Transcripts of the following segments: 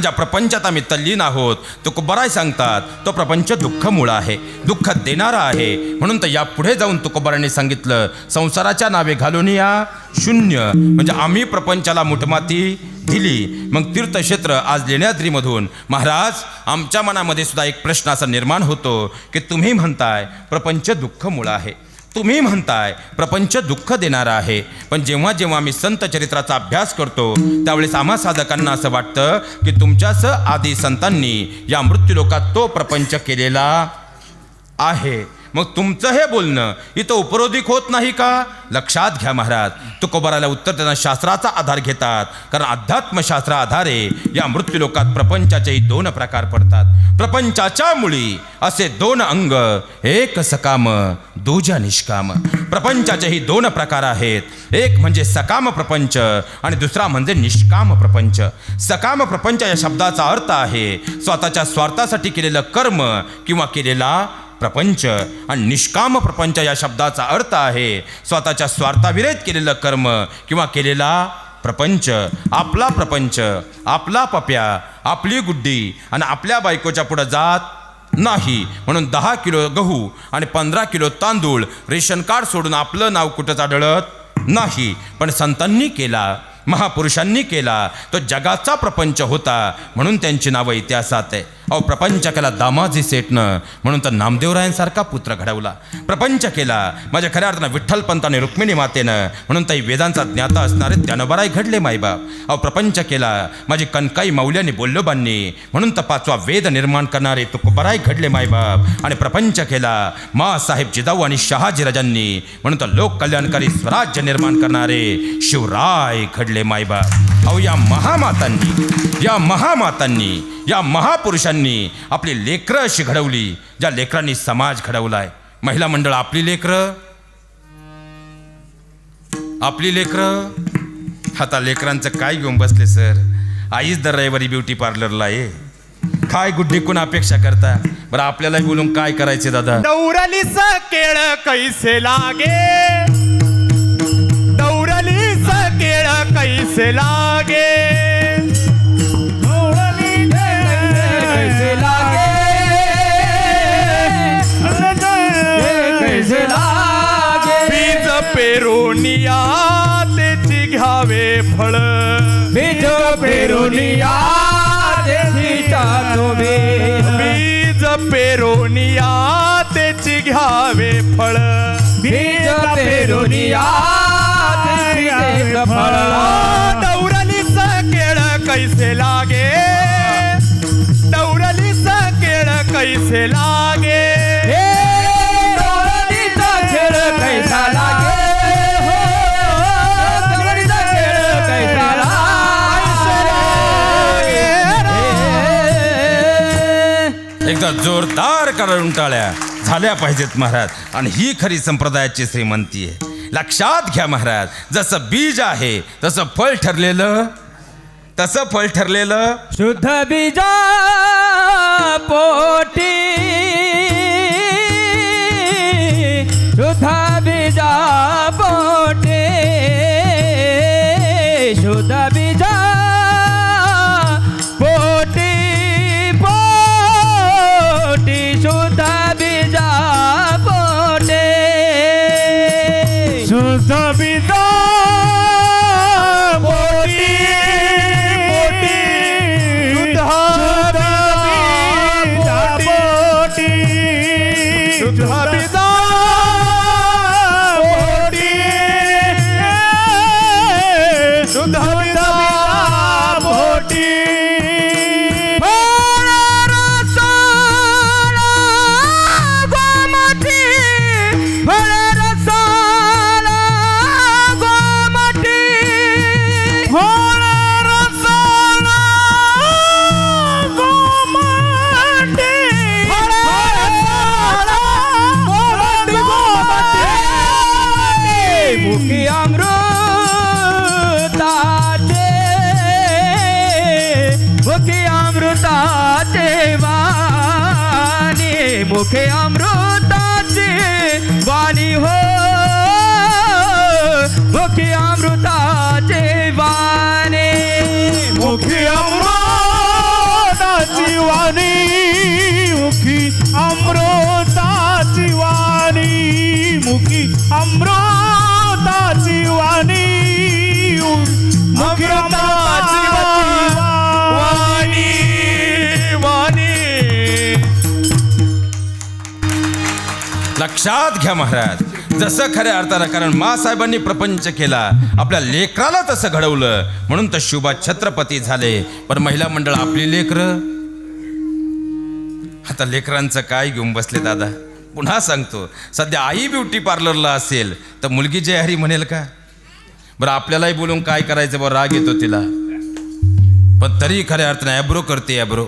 ज्या प्रपंचात आम्ही तल्लीन आहोत तो बराय सांगतात तो प्रपंच दुःख मूळ आहे दुःख देणारा आहे. म्हणून तर यापुढे जाऊन तुकोबराने सांगितलं संसाराच्या नावे घालून या शून्य. म्हणजे आम्ही प्रपंचाला मुठमाती दिली. मग तीर्थक्षेत्र आज लेण्याद्रीमधून महाराज आमच्या मनामध्ये सुद्धा एक प्रश्न असा निर्माण होतो की तुम्ही म्हणताय प्रपंच दुःख मूळ आहे. तुम्ही म्हणताय प्रपंच दुःख देणारा आहे. पण जेव्हा जेव्हा मी संत चरित्राचा अभ्यास करतो त्यावेळेस आम्हा साधकांना असं वाटतं की तुमच्याच आदी संतांनी या मृत्यूलोकात तो प्रपंच केलेला आहे. मग तुमचं हे बोलणं इथं उपरोधिक होत नाही का? लक्षात घ्या महाराज. तुकोबाराला उत्तर देताना शास्त्राचा आधार घेतात. कारण अध्यात्मशास्त्रा आधारे या मृत्यूलोकात प्रपंचाचेही दोन प्रकार पडतात. प्रपंचाच्या मुळी असे दोन अंग एक सकाम दुजा निष्काम. प्रपंचाचेही दोन प्रकार आहेत. एक म्हणजे सकाम प्रपंच आणि दुसरा म्हणजे निष्काम प्रपंच. सकाम प्रपंच या शब्दाचा अर्थ आहे स्वतःच्या स्वार्थासाठी केलेलं कर्म किंवा केलेला प्रपंच आणि निष्काम प्रपंच या शब्दाचा अर्थ आहे. स्वतःच्या स्वार्थाविरहित केलेलं कर्म किंवा केलेला प्रपंच आपला प्रपंच आपला पप्या आपली गुड्डी आणि आपल्या बायकोच्या पुढं जात नाही. म्हणून दहा किलो गहू आणि पंधरा किलो तांदूळ रेशन कार्ड सोडून आपलं नाव कुठंच आढळत नाही. पण संतांनी केला महापुरुषांनी केला तो जगाचा प्रपंच होता म्हणून त्यांची नावं इतिहासात आहे. अहो प्रपंच केला दामाजी सेटनं. म्हणून तर नामदेवरायांसारखा पुत्र घडवला. प्रपंच केला. माझ्या खऱ्या अर्थानं विठ्ठलपंत आणि रुक्मिणी मातेनं. म्हणून ताई वेदांचा ज्ञाता असणारे ज्ञानोबराय घडले मायबाप अहो प्रपंच केला. माझी कनकाई मौल्याने बोल्लोबांनी. म्हणून तर पाचवा वेद निर्माण करणारे तुकोबराय घडले मायबाप आणि प्रपंच केला. मा साहेब जिजाऊ आणि शहाजीराजांनी. म्हणून तर लोक कल्याणकारी स्वराज्य निर्माण करणारे शिवराय घडले मायबाप अहो या महामातांनी या महामातांनी या महापुरुषांनी आपली लेकरं अशी घडवली ज्या लेकरांनी समाज घडवलाय. महिला मंडळ आपली लेकरं? आपली लेकरं? आता लेकरांचं काय घेऊन बसले सर? आईच दर रविवारी ब्युटी पार्लरला ये काय गुड्डी कोण अपेक्षा करता? बरं आपल्याला बोलून काय करायचे दादा? दौरलीस केळ कैसे लागे? दौरलीस केळ कैसे लागे? लागे. बीज पेरोनिया त्याची घ्यावे फळ. बीज पेरुनिया बीज पेरोनिया त्याची घ्यावे फळ. बीज पेरुनिया फळ. दौरलीस केळ कैसे लागे? दौरलीस केळ कैसे लागे? एकदा जोरदार करून टाळ्या झाल्या पाहिजेत महाराज. आणि ही खरी संप्रदायाची श्रीमंती आहे. लक्षात घ्या महाराज जसं बीज आहे तसं फळ ठरलेलं तसं फळ ठरलेलं. शुद्ध बीजा पोटी. शुद्ध Hey, I'm. लक्षात घ्या महाराज. जसं खऱ्या अर्थानं कारण मासाहेबांनी प्रपंच केला आपल्या लेकराला तसं घडवलं. म्हणून तर शुभा छत्रपती झाले. पण महिला मंडळ आपली लेकरं? आता लेकरांचं काय घेऊन बसले दादा? पुन्हा सांगतो. सध्या आई ब्युटी पार्लरला असेल तर मुलगी जयहरी म्हणेल का? बरं आपल्यालाही बोलून काय करायचं बरं? राग येतो तिला. पण तरी खऱ्या अर्थानं ॲब्रो करते ॲब्रो.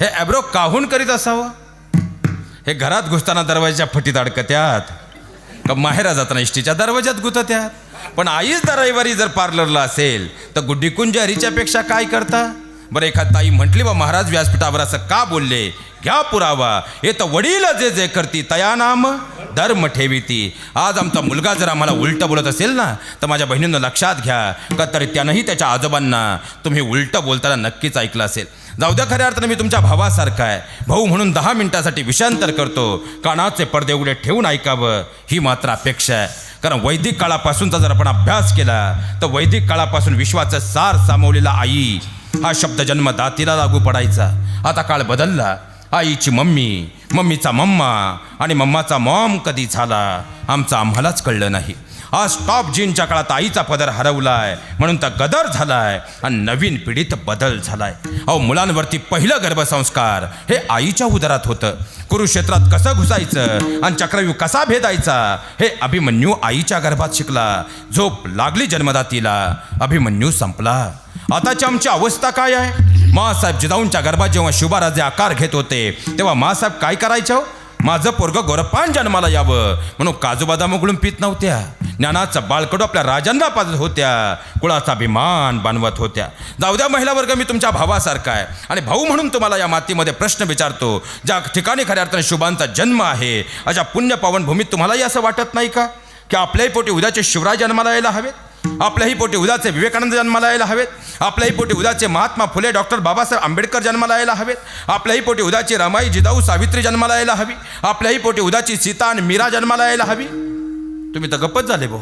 हे ॲब्रो काहून करीत असावं? हे घरात घुसताना दरवाजाच्या फटीत अडकत्यात. का माहेरा जाताना इष्टीच्या दरवाजात गुतत्यात. पण आईच दर रविवारी जर पार्लरला असेल तर गुड्डीकुंज हरीच्यापेक्षा काय करता? बरं एखाद ताई म्हटली बा महाराज व्यासपीठावर असं का बोलले? घ्या पुरावा. हे तर वडील जे जे करती तया नाम. धर्म ठेविती. आज आमचा मुलगा जर आम्हाला उलटं बोलत असेल ना तर माझ्या बहिणींना लक्षात घ्या का तरी त्यानंही त्याच्या आजोबांना तुम्ही उलटं बोलताना नक्कीच ऐकलं असेल. जाऊ द्या खऱ्या अर्थानं मी तुमच्या भावासारखा आहे. भाऊ म्हणून दहा मिनिटासाठी विषांतर करतो. कानाचे पडदे उघडे ठेवून ऐकावं ही मात्र अपेक्षा आहे. कारण वैदिक काळापासूनचा जर आपण अभ्यास केला तर वैदिक काळापासून विश्वाचं सार सामावलेला आई हा शब्द जन्मदातीला लागू पडायचा. आता काळ बदलला आईची मम्मी मम्मीचा मम्मा आणि मम्माचा मॉम कधी झाला आमचं आम्हालाच कळलं नाही. आज टॉप जीनच्या काळात आईचा पदर हरवलाय म्हणून तर गदर झालाय आणि नवीन पिढीत बदल झालाय. अहो मुलांवरती पहिलं गर्भसंस्कार हे आईच्या उदरात होतं. कुरुक्षेत्रात कसं घुसायचं आणि चक्रव्यूह कसा भेदायचा हे अभिमन्यू आईच्या गर्भात शिकला. झोप लागली जन्मदातीला अभिमन्यू संपला. आताची आमची अवस्था काय आहे? मासाहेब जिजाऊंच्या गर्भात जेव्हा शुभाराजे आकार घेत होते तेव्हा मासाहेब काय करायचं? हो? माझं पोरग गोरपान जन्माला यावं. म्हणून काजू बदाम उघडून पित नव्हत्या. ज्ञानाचा बाळकडू आपल्या राजांना पाजत होत्या. कुळाचा अभिमान बांधवत होत्या. जाऊ द्या महिला वर्ग मी तुमच्या भावासारखा आहे. आणि भाऊ म्हणून तुम्हाला या मातीमध्ये प्रश्न विचारतो ज्या ठिकाणी खऱ्या अर्थाने शुभांचा जन्म आहे अशा पुण्य पावनभूमीत तुम्हालाही असं वाटत नाही का? की आपल्याही पोटी उद्याचे शिवराय जन्माला यायला हवेत? आपल्याही पोटी उद्याचे विवेकानंद जन्माला यायला हवेत. आपल्याही पोटी उद्याचे महात्मा फुले डॉक्टर बाबासाहेब आंबेडकर जन्माला यायला हवेत. आपल्याही पोटी उद्याची रमाई जिजाऊ सावित्री जन्माला यायला हवी. आपल्याही पोटी उद्याची सीता आणि मीरा जन्माला यायला हवी. तुम्ही तर गप्पच झाले भाऊ.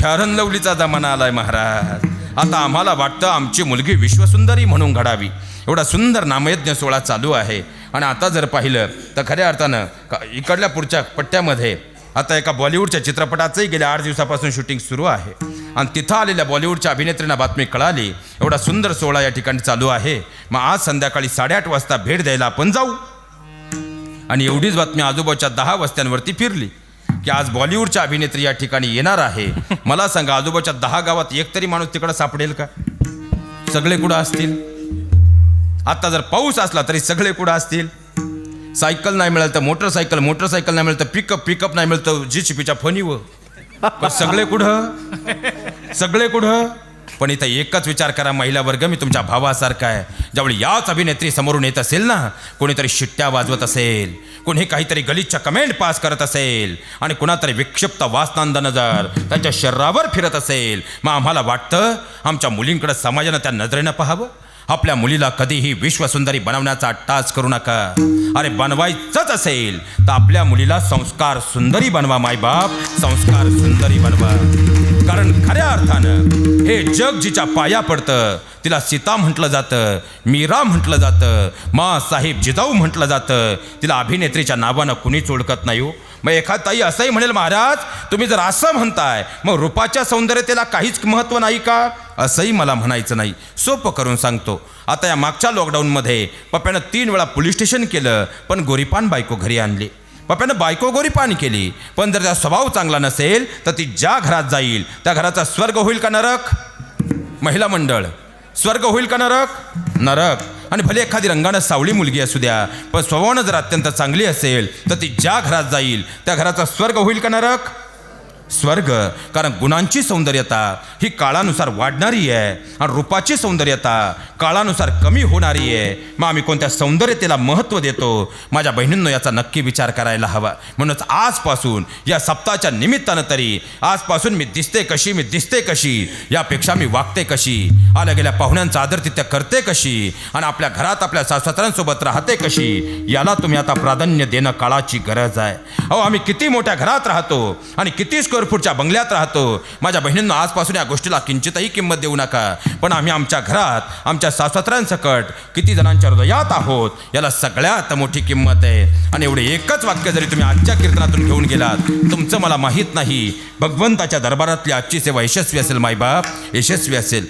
फॅरन लवलीचा जमाना आलाय महाराज. आता आम्हाला वाटतं आमची मुलगी विश्वसुंदरी म्हणून घडावी. एवढा सुंदर नामयज्ञ सोहळा चालू आहे. आणि आता जर पाहिलं तर खऱ्या अर्थानं इकडल्या पुढच्या पट्ट्यामध्ये आता एका बॉलिवूडच्या चित्रपटाचंही गेल्या आठ दिवसापासून शूटिंग सुरू आहे. आणि तिथं आलेल्या बॉलिवूडच्या अभिनेत्रींना बातमी कळाली एवढा सुंदर सोहळा या ठिकाणी चालू आहे. मग आज संध्याकाळी साडेआठ वाजता भेट द्यायला आपण जाऊ. आणि एवढीच बातमी आजोबाच्या दहा वस्त्यांवरती फिरली की आज बॉलिवूडच्या अभिनेत्री या ठिकाणी येणार आहे. मला सांगा आजोबाच्या दहा गावात एक तरी माणूस तिकडं सापडेल का? सगळे कुठं असतील? आत्ता जर पाऊस असला तरी सगळे कुठं असतील? सायकल नाही मिळालं तर मोटरसायकल मोटरसायकल नाही मिळालं तर पिकअप पिकअप नाही मिळतं जी शिपीच्या फणीवर सगळे कुठं? सगळे कुठं? पण इथं एकच विचार करा महिला वर्ग मी तुमच्या भावासारखा आहे. ज्यावेळी याच अभिनेत्री समोरून येत असेल ना कोणीतरी शिट्ट्या वाजवत असेल कोणी काहीतरी गलिच्छ कमेंट पास करत असेल आणि कुणातरी विक्षिप्त वासनांद नजर त्यांच्या शरीरावर फिरत असेल मग आम्हाला वाटतं आमच्या मुलींकडे समाजानं त्या नजरेनं पाहावं. आपल्या मुलीला कधीही विश्वसुंदरी बनवण्याचा टास करू नका. अरे बनवायचंच असेल तर आपल्या मुलीला संस्कार सुंदरी बनवा मायबाप संस्कार सुंदरी बनवा. कारण खऱ्या अर्थानं हे जग जिच्या पाया पडतं तिला सीता म्हटलं जातं मीरा म्हटलं जातं मा साहेब जिजाऊ म्हटलं जातं तिला अभिनेत्रीच्या नावानं कुणीच ओळखत नाही हो. मग एखाद ताई असंही म्हणेल महाराज तुम्ही जर असं म्हणताय मग रूपाच्या सौंदर्यतेला काहीच महत्त्व नाही का? असंही मला म्हणायचं नाही. सोपं करून सांगतो. आता या मागच्या लॉकडाऊनमध्ये पप्प्यानं तीन वेळा पोलीस स्टेशन केलं पण गोरीपान बायको घरी आणली. पप्प्यानं बायको गोरीपान केली पण जर त्याचा स्वभाव चांगला नसेल तर ती ज्या घरात जाईल त्या घराचा स्वर्ग होईल का नरक? महिला मंडळ स्वर्ग होईल का नरक? नरक. आणि भले एखादी रंगानं सावळी मुलगी असू द्या पण स्वभावानं जर अत्यंत चांगली असेल तर ती ज्या घरात जाईल त्या घराचा स्वर्ग होईल का नरक? स्वर्ग कारण गुणांची सौंदर्यता ही काळानुसार वाढणारी आहे आणि रूपाची सौंदर्यता काळानुसार कमी होणारी आहे. मग आम्ही कोणत्या सौंदर्यतेला महत्त्व देतो? माझ्या बहिणींनो याचा नक्की विचार करायला हवा. म्हणूनच आजपासून या सप्ताहाच्या निमित्तानं तरी आजपासून मी दिसते कशी मी दिसते कशी यापेक्षा मी वागते कशी आल्या गेल्या पाहुण्यांचा आदरतित्य करते कशी आणि आपल्या घरात आपल्या सासऱ्यांसोबत राहते कशी याला तुम्ही आता प्राधान्य देणं काळाची गरज आहे. अहो आम्ही किती मोठ्या घरात राहतो आणि किती स्क्वेअर स्क्वेअर फूटच्या बंगल्यात राहतो. माझ्या बहिणींना आजपासून या गोष्टीला किंचितही किंमत देऊ नका. पण आम्ही आमच्या घरात आमच्या सासवत्रांसकट किती जणांच्या हृदयात आहोत? याला सगळ्यात मोठी किंमत आहे. आणि एवढे एकच वाक्य जरी तुम्ही आजच्या कीर्तनातून घेऊन गेलात तुमचं मला माहीत नाही. भगवंताच्या दरबारातली आजची सेवा यशस्वी असेल मायबाप. यशस्वी असेल.